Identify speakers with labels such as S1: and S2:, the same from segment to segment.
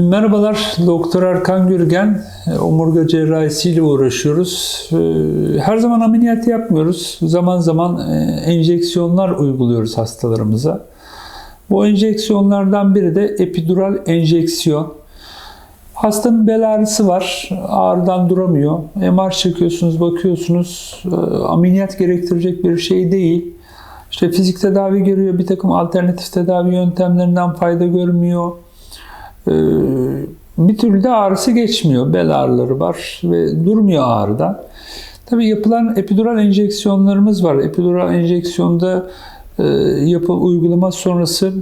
S1: Merhabalar, Doktor Erkan Gürgen. Omurga cerrahisiyle uğraşıyoruz. Ee, Her zaman ameliyat yapmıyoruz. Zaman zaman e, enjeksiyonlar uyguluyoruz hastalarımıza. Bu enjeksiyonlardan biri de epidural enjeksiyon. Hastanın bel ağrısı var, ağrıdan duramıyor. MR çekiyorsunuz, bakıyorsunuz, e, ameliyat gerektirecek bir şey değil. İşte fizik tedavi görüyor, bir takım alternatif tedavi yöntemlerinden fayda görmüyor. Ee, bir türlü de ağrısı geçmiyor. Bel ağrıları var ve durmuyor ağrıdan. Tabii yapılan epidural enjeksiyonlarımız var. Epidural enjeksiyonda e, yapı uygulama sonrası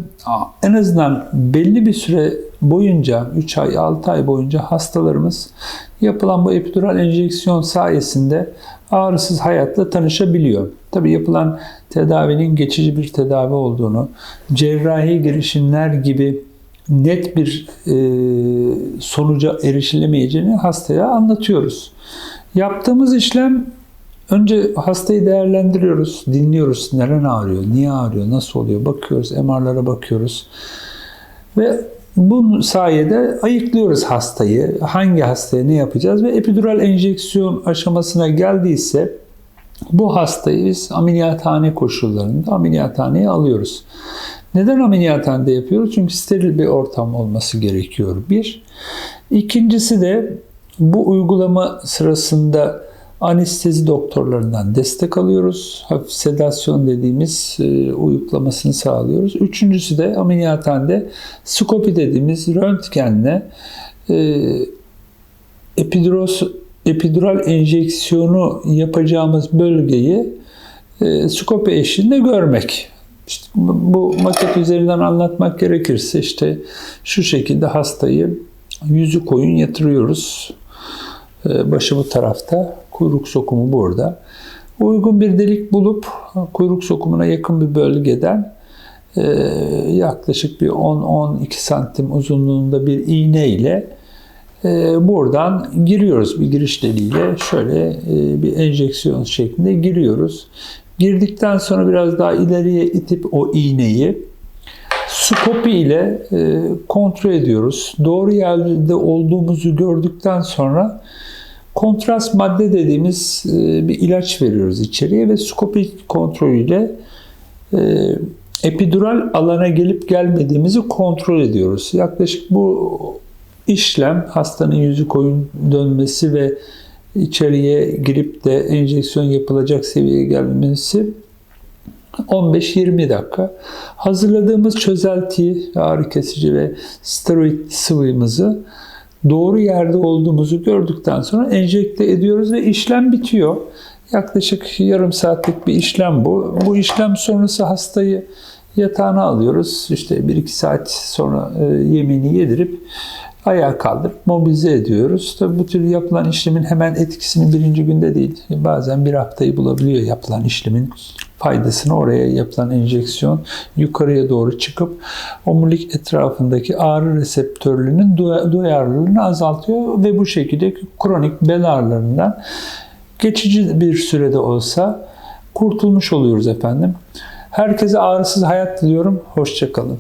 S1: en azından belli bir süre boyunca 3 ay 6 ay boyunca hastalarımız yapılan bu epidural enjeksiyon sayesinde ağrısız hayatla tanışabiliyor. Tabii yapılan tedavinin geçici bir tedavi olduğunu, cerrahi girişimler gibi net bir e, sonuca erişilemeyeceğini hastaya anlatıyoruz. Yaptığımız işlem önce hastayı değerlendiriyoruz, dinliyoruz. Neren ağrıyor, niye ağrıyor, nasıl oluyor bakıyoruz, MR'lara bakıyoruz. Ve bu sayede ayıklıyoruz hastayı, hangi hastaya ne yapacağız ve epidural enjeksiyon aşamasına geldiyse bu hastayı biz ameliyathane koşullarında ameliyathaneye alıyoruz. Neden ameliyathanede yapıyoruz? Çünkü steril bir ortam olması gerekiyor. Bir. İkincisi de bu uygulama sırasında anestezi doktorlarından destek alıyoruz. Hafif sedasyon dediğimiz e, uygulamasını sağlıyoruz. Üçüncüsü de ameliyathanede skopi dediğimiz röntgenle e, epidural enjeksiyonu yapacağımız bölgeyi e, skopi eşliğinde görmek. İşte bu maket üzerinden anlatmak gerekirse işte şu şekilde hastayı yüzü koyun yatırıyoruz. Ee, Başı bu tarafta, kuyruk sokumu burada. Uygun bir delik bulup kuyruk sokumuna yakın bir bölgeden e, yaklaşık bir 10-12 santim uzunluğunda bir iğne ile e, buradan giriyoruz bir giriş deliğiyle şöyle e, bir enjeksiyon şeklinde giriyoruz. Girdikten sonra biraz daha ileriye itip o iğneyi skopi ile e, kontrol ediyoruz. Doğru yerde olduğumuzu gördükten sonra kontrast madde dediğimiz e, bir ilaç veriyoruz içeriye ve skopi kontrolüyle e, epidural alana gelip gelmediğimizi kontrol ediyoruz. Yaklaşık bu işlem hastanın yüzü koyun dönmesi ve içeriye girip de enjeksiyon yapılacak seviyeye gelmesi 15-20 dakika. Hazırladığımız çözeltiyi, ağrı kesici ve steroid sıvımızı doğru yerde olduğumuzu gördükten sonra enjekte ediyoruz ve işlem bitiyor. Yaklaşık yarım saatlik bir işlem bu. Bu işlem sonrası hastayı yatağına alıyoruz. İşte 1-2 saat sonra e, yemeğini yedirip ayağa kaldırıp mobilize ediyoruz. Tabii bu tür yapılan işlemin hemen etkisini birinci günde değil, bazen bir haftayı bulabiliyor yapılan işlemin faydasını oraya yapılan enjeksiyon yukarıya doğru çıkıp omurilik etrafındaki ağrı reseptörlerinin duyarlılığını azaltıyor ve bu şekilde kronik bel ağrılarından geçici bir sürede olsa kurtulmuş oluyoruz efendim. Herkese ağrısız hayat diliyorum. Hoşçakalın.